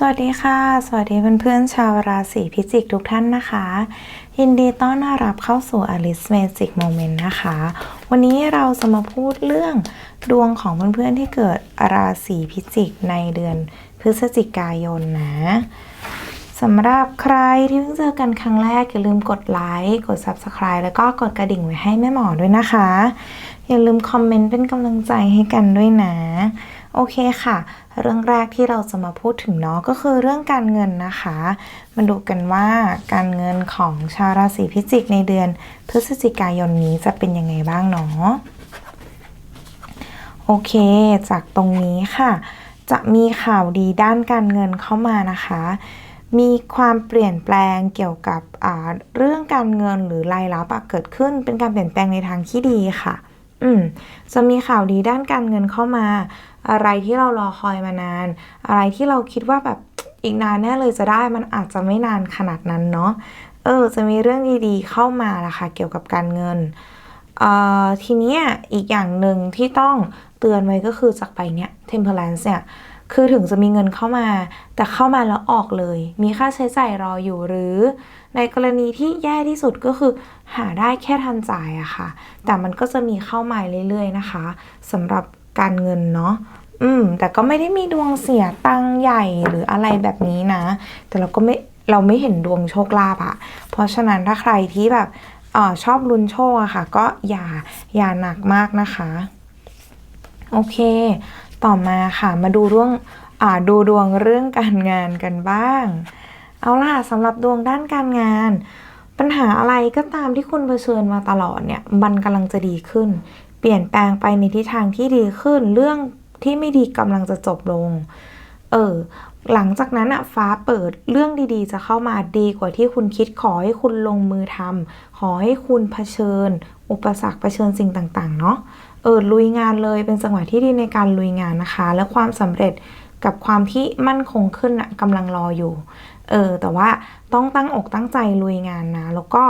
สวัสดีค่ะ สวัสดีเพื่อนๆชาวราศีพิจิกทุกท่านนะคะ ยินดีต้อนรับเข้าสู่ Alice Magic Moment นะคะ วันนี้เราจะมาพูดเรื่องดวงของเพื่อนๆที่เกิดราศีพิจิกในเดือนพฤศจิกายนนะสำหรับใครที่เพิ่งเจอกันครั้งแรก อย่าลืมกดไลค์กด Subscribe แล้วก็กดกระดิ่งไว้ให้แม่หมอด้วยนะคะ อย่าลืมคอมเมนต์เป็นกำลังใจให้กันด้วยนะ โอเคค่ะ เรื่องแรกที่เราจะมาพูดถึงเนาะก็คือเรื่องการเงินนะคะ มาดูกันว่าการเงินของชาวราศีพิจิกในเดือนพฤศจิกายนนี้จะเป็นยังไงบ้างเนาะโอเค จากตรงนี้ค่ะ จะมีข่าวดีด้านการเงินเข้ามานะคะ มีความเปลี่ยนแปลงเกี่ยวกับเรื่องการเงินหรือรายรับเกิดขึ้นเป็นการเปลี่ยนแปลงในทางที่ดีค่ะ อืมจะมีข่าวดีด้านการเงินเข้ามา อะไรที่เรารอคอยมานาน อะไรที่เราคิดว่าแบบอีกนานแน่เลยจะได้มันอาจจะไม่นานขนาดนั้นเนาะเออจะมีเรื่องดีๆ เข้ามาละค่ะเกี่ยวกับการเงินเอ่อทีเนี้ยอีกอย่างหนึ่งที่ต้องเตือนไว้ก็คือจากไปเนี้ย temperance เนี่ยคือถึงจะมีเงินเข้ามา แต่เข้ามาแล้วออกเลย มีค่าใช้จ่ายรออยู่หรือ ในกรณีที่แย่ที่สุดก็คือหาได้แค่ทันจ่ายอะค่ะ แต่มันก็จะมีเข้ามาเรื่อยๆนะคะสำหรับ การเงินเนาะอืม แต่ก็ไม่ได้มีดวงเสียตังใหญ่หรืออะไรแบบนี้นะ แต่เราก็ไม่เราไม่เห็นดวงโชคลาภอะเพราะฉะนั้นถ้าใครที่แบบเออชอบลุ้นโชคอะค่ะ ก็อย่าอย่าหนักมากนะคะ โอเค ต่อมาค่ะมาดูเรื่องอ่าดูดวงเรื่องการงานกันบ้าง เอาล่ะสำหรับดวงด้านการงาน ปัญหาอะไรก็ตามที่คุณเผชิญมาตลอดเนี่ยมันกำลังจะดีขึ้น เปลี่ยนแปลงไปในทิศทางที่ดีขึ้น เรื่องที่ไม่ดีกำลังจะจบลง เออ หลังจากนั้นอะฟ้าเปิดเรื่องดีๆ จะเข้ามาดีกว่าที่คุณคิดขอให้คุณลงมือทำขอให้คุณเผชิญ อุปสรรคเผชิญสิ่งต่างๆ เนาะเออลุยงานเลยเป็นจังหวะที่ดีในการลุยงานนะคะ และความสำเร็จกับความที่มั่นคงขึ้นอะกำลังรออยู่ เออ แต่ว่าต้องตั้งอกตั้งใจลุยงานนะ แล้วก็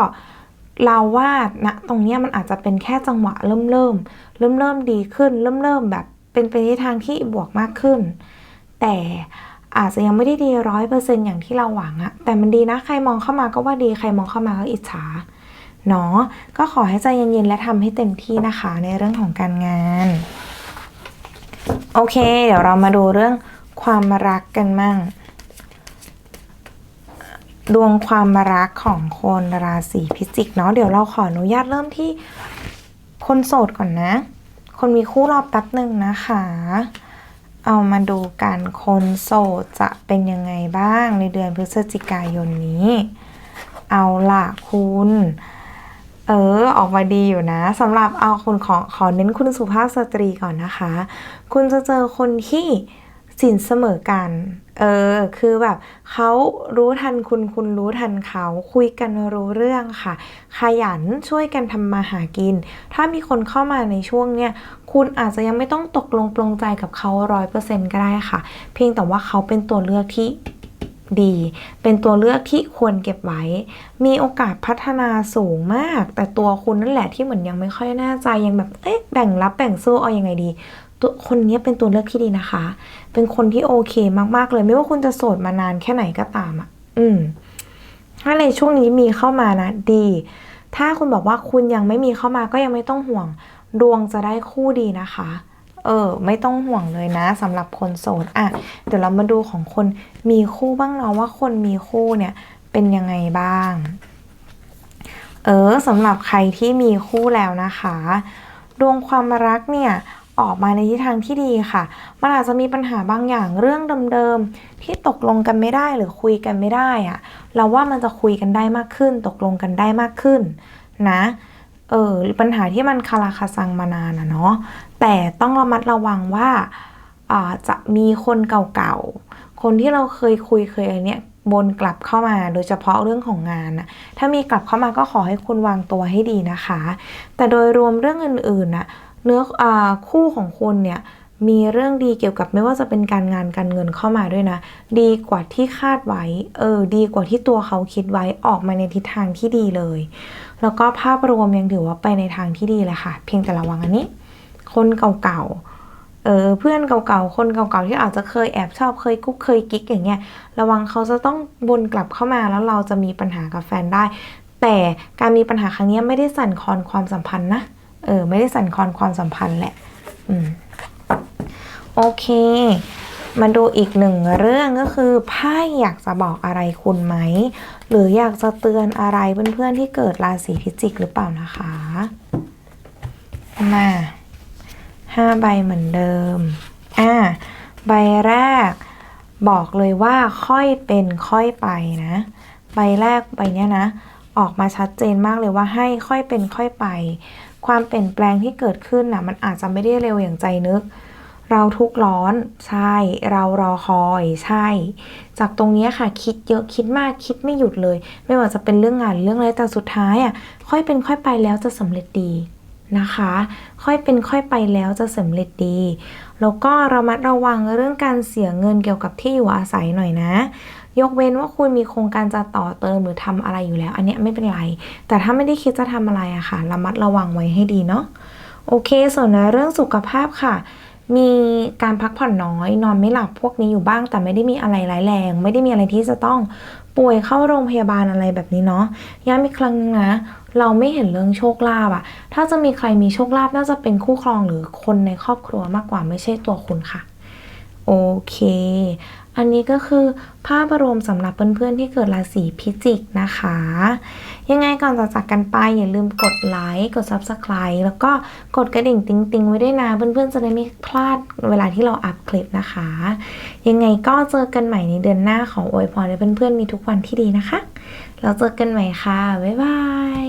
เราว่าณตรงนี้มันอาจจะเป็นแค่จังหวะเริ่มเริ่มเริ่มเริ่มดีขึ้น เริ่มเริ่มแบบเป็นไปในทางที่บวกมากขึ้น แต่อาจจะยังไม่ได้ดีร้อยเปอร์เซ็นต์อย่างที่เราหวังอะแต่มันดีนะ ใครมองเข้ามาก็ว่าดีใครมองเข้ามาก็อิจฉาเนาะก็ขอให้ใจเย็นๆและทำให้เต็มที่นะคะในเรื่องของการงาน โอเค เดี๋ยวเรามาดูเรื่องความรักกันมั่ง ดวงความรักของคนราศีพิจิกเนาะเดี๋ยวเราขออนุญาตเริ่มที่คนโสดก่อนนะ คนมีคู่รอบแป๊บหนึ่งนะคะ เอามาดูกันคนโสดจะเป็นยังไงบ้างในเดือนพฤศจิกายนนี้ เอาล่ะคุณ เออ ออกมาดีอยู่นะสำหรับเอาคุณขอขอเน้นคุณสุภาพสตรีก่อนนะคะ คุณจะเจอคนที่สินเสมอกัน เออ คือแบบเขารู้ทันคุณคุณรู้ทันเขาคุยกันรู้เรื่องค่ะ ขยันช่วยกันทำมาหากิน ถ้ามีคนเข้ามาในช่วงเนี้ยคุณอาจจะยังไม่ต้องตกลงปลงใจกับเขาร้อยเปอร์เซ็นต์ก็ได้ค่ะ เพียงแต่ว่าเขาเป็นตัวเลือกที่ดี เป็นตัวเลือกที่ควรเก็บไว้ มีโอกาสพัฒนาสูงมาก แต่ตัวคุณนั่นแหละที่เหมือนยังไม่ค่อยแน่ใจยังแบบ เอ๊ะ แบ่งรับแบ่งสู้เอายังไงดี ตัวคนนี้เป็นตัวเลือกที่ดีนะคะ เป็นคนที่โอเคมากๆเลย ไม่ว่าคุณจะโสดมานานแค่ไหนก็ตามอะ อืม ถ้าในช่วงนี้มีเข้ามานะ ดี ถ้าคุณบอกว่าคุณยังไม่มีเข้ามาก็ยังไม่ต้องห่วง ดวงจะได้คู่ดีนะคะ เออ ไม่ต้องห่วงเลยนะสำหรับคนโสด อะ เดี๋ยวเรามาดูของคนมีคู่บ้างเนาะว่าคนมีคู่เนี่ย เป็นยังไงบ้าง เออสำหรับใครที่มีคู่แล้วนะคะ ดวงความรักเนี่ย ออกมาในทิศทางที่ดีค่ะ มันอาจจะมีปัญหาบางอย่างเรื่องเดิมๆที่ตกลงกันไม่ได้หรือคุยกันไม่ได้อะเราว่ามันจะคุยกันได้มากขึ้น ตกลงกันได้มากขึ้นนะเออปัญหาที่มันคาราคาซังมานานอะเนาะแต่ต้องระมัดระวังว่าอ่าจะมีคนเก่าๆ คนที่เราเคยคุยเคยอะไรเนี้ยบนกลับเข้ามาโดยเฉพาะเรื่องของงานนะถ้ามีกลับเข้ามาก็ขอให้คุณวางตัวให้ดีนะคะ แต่โดยรวมเรื่องอื่นๆน่ะ เนื้ออคู่ของคุณเนี่ยมีเรื่องดีเกี่ยวกับไม่ว่าจะเป็นการงานการเงินเข้ามาด้วยนะ ดีกว่าที่คาดไว้เออดีกว่าที่ตัวเขาคิดไว้ออกมาในทิศทางที่ดีเลย แล้วก็ภาพรวมยังถือว่าไปในทางที่ดีเลยค่ะ เพียงแต่ระวังอันนี้ คนเก่าๆเออเพื่อนเก่าๆคนเก่าๆที่อาจจะเคยแอบชอบเคยกุ๊กเคยกิ๊กอย่างเงี้ยระวังเขาจะต้องวนกลับเข้ามาแล้วเราจะมีปัญหากับแฟนได้ แต่การมีปัญหาครั้งนี้ไม่ได้สั่นคลอนความสัมพันธ์นะ เออ ไม่ได้สั่นคลอนความสัมพันธ์แหละ อืม โอเค มาดูอีกหนึ่งเรื่องก็คือไพ่อยากจะบอกอะไรคุณไหม หรืออยากจะเตือนอะไรเพื่อนๆที่เกิดราศีพิจิกหรือเปล่านะคะ มาห้าใบเหมือนเดิม อ่า ใบแรกบอกเลยว่าค่อยเป็นค่อยไปนะ ใบแรกใบเนี้ยนะ ออกมาชัดเจนมากเลยว่าให้ค่อยเป็นค่อยไป ความเปลี่ยนแปลงที่เกิดขึ้นนะมันอาจจะไม่ได้เร็วอย่างใจนึก เราทุกข์ร้อนใช่ เรารอคอยใช่ จากตรงนี้ค่ะคิดเยอะคิดมากคิดไม่หยุดเลย ไม่ว่าจะเป็นเรื่องงานเรื่องอะไรแต่สุดท้ายอะค่อยเป็นค่อยไปแล้วจะสำเร็จดีนะคะ ค่อยเป็นค่อยไปแล้วจะสำเร็จดี แล้วก็ระมัดระวังเรื่องการเสียเงินเกี่ยวกับที่อยู่อาศัยหน่อยนะ ยกเว้นว่าคุณมีโครงการจะต่อเติมหรือทำอะไรอยู่แล้ว อันเนี้ยไม่เป็นไร แต่ถ้าไม่ได้คิดจะทำอะไรอะค่ะระมัดระวังไว้ให้ดีเนาะโอเค ส่วนในเรื่องสุขภาพค่ะ มีการพักผ่อนน้อย นอนไม่หลับพวกนี้อยู่บ้าง แต่ไม่ได้มีอะไรร้ายแรง ไม่ได้มีอะไรที่จะต้องป่วยเข้าโรงพยาบาลอะไรแบบนี้เนาะย้ำอีกครั้งนึงนะเราไม่เห็นเรื่องโชคลาภอะถ้าจะมีใครมีโชคลาภน่าจะเป็นคู่ครองหรือคนในครอบครัวมากกว่าไม่ใช่ตัวคุณค่ะ โอเค อันนี้ก็คือภาพรวมสำหรับเพื่อนๆที่เกิดราศีพิจิกนะคะ ยังไงก่อนจะจากกันไปอย่าลืมกดไลค์กด Subscribe แล้วก็กดกระดิ่งติ๊งๆ ไว้ด้วยนะเพื่อนๆจะได้ไม่พลาดเวลาที่เราอัพคลิปนะคะ ยังไงก็เจอกันใหม่ในเดือนหน้าของโอวยพรให้เพื่อนๆมีทุกวันที่ดีนะคะแล้วเจอกันใหม่ค่ะ บ๊ายบาย